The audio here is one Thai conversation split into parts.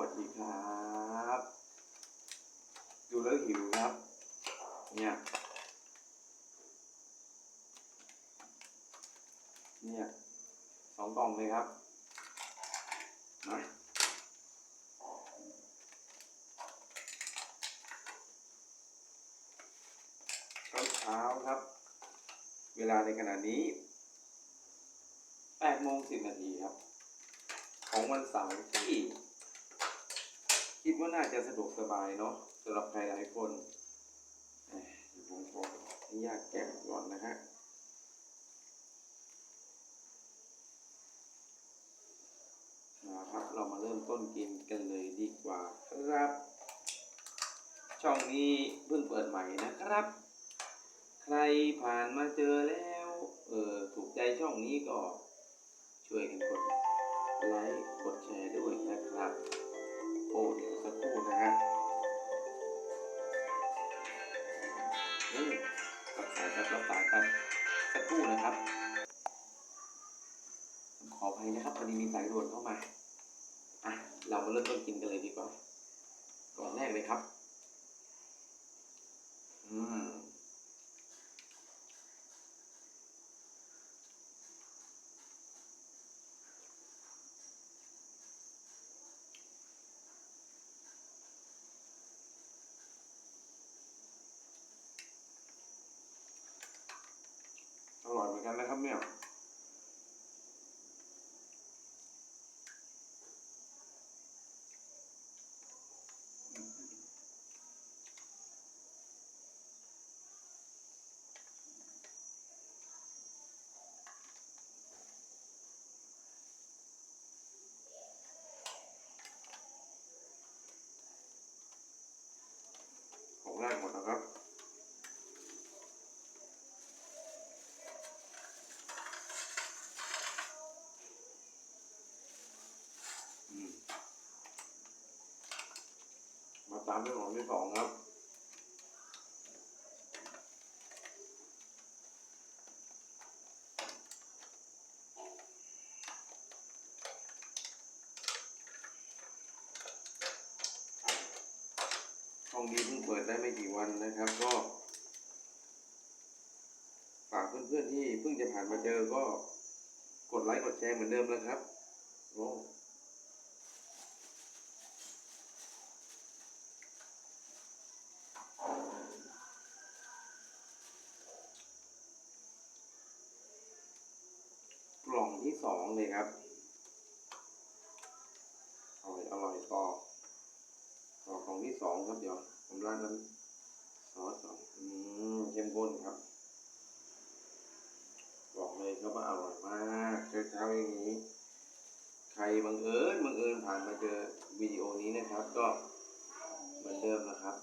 วัสดีครับ ดูแล้วหิวครับ เนี่ย เนี่ยสองกล่องเลยครับมาเช้าครับ เวลาในขณะนี้แปดโมงสิบนาทีครับ ของวันเสาร์ที่ คิดว่าน่าจะสะดวกสบายเนาะสำหรับใครหลายคนเอ้ยเดี๋ยวผมขออนุญาตแกะก่อนนะฮะนะครับเรามาเริ่มต้นกินกันเลยดีกว่าครับ ช่องนี้เพิ่งเปิดใหม่นะครับ ใครผ่านมาเจอแล้วเออถูกใจช่องนี้ก็ช่วยกันกดไลค์กดแชร์ด้วยนะครับ ออภัยนะครับพอดีมีสายด่วนเข้ามาอะเรามาเริ่มต้นกินกันเลยดีกว่า ก่อนแรกเลยครับ อืมอร่อยเหมือนกันนะครับเนี่ย องแรกหมดนะครับมาตามเรื่องของที่สองครับ ห้องนี้เพิ่งเปิด ได้ไม่กี่วันนะครับ ก็ ฝากเพื่อนๆที่เพิ่งจะผ่านมาเจอก็กดไลค์กดแชร์เหมือนเดิมนะครับโอ้กล่องที่สองเลยครับอร่อยอร่อยต่อต่อของที่สองครับเดี๋ยว ผมรานน้นซอสก่อนอืมเข้มข้นครับ บอกเลยครับว่าอร่อยมากเช้าๆอย่างนี้ ใครบังเอิญบังเอิญผ่านมาเจอวิดีโอนี้นะครับ ก็เหมือนเดิมนะครับ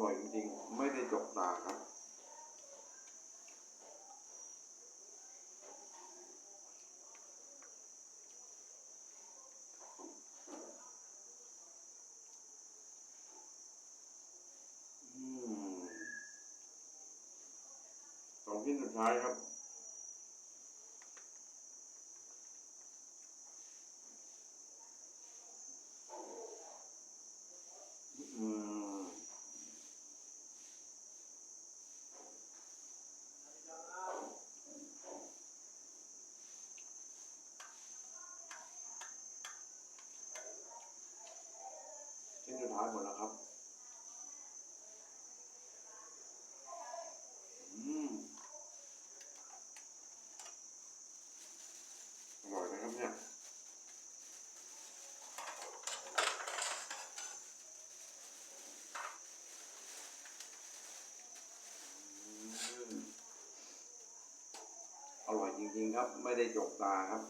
ร่อยจริงๆ ไม่ได้จกตาครับอืมสองชิ้นสุดท้ายครับ อืม ชิ้นสุดท้ายหมดแล้วครับ อืม อร่อยนะครับเนี่ย อืม อ จริงๆครับ ไม่ได้จกตาครับ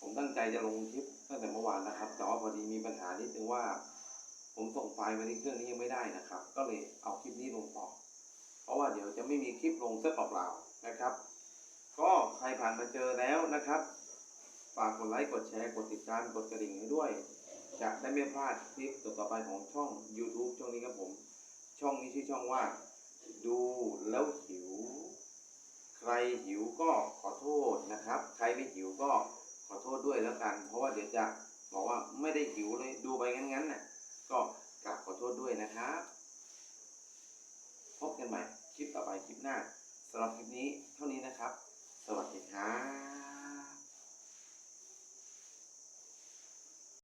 ผมตั้งใจจะลงคลิปตั้งแต่เมื่อวานนะครับ แต่ว่าพอดีมีปัญหานิดนึงว่า ผมส่งไฟล์มาที่เครื่องนี้ยังไม่ได้นะครับ ก็เลยเอาคลิปนี้ลงต่อ เพราะว่าเดี๋ยวจะไม่มีคลิปลงเส้นเปล่าๆนะครับ ก็ใครผ่านมาเจอแล้วนะครับ ฝากกดไลค์กดแชร์กดติดตามกดกระดิ่งให้ด้วย จะได้ไม่พลาดคลิปต่อไปของช่อง YouTube ช่องนี้ครับผม ช่องนี้ชื่อช่องว่า ดูแล้วหิว ใครหิวก็ขอโทษนะครับ ใครไม่หิวก็ขอโทษด้วยแล้วกัน เพราะว่าเดี๋ยวจะบอกว่าไม่ได้หิวเลยดูไปงั้นๆน่ะก็กราบขอโทษด้วยนะครับพบกันใหม่คลิปต่อไปคลิปหน้าสำหรับคลิปนี้เท่านี้นะครับสวัสดีครับ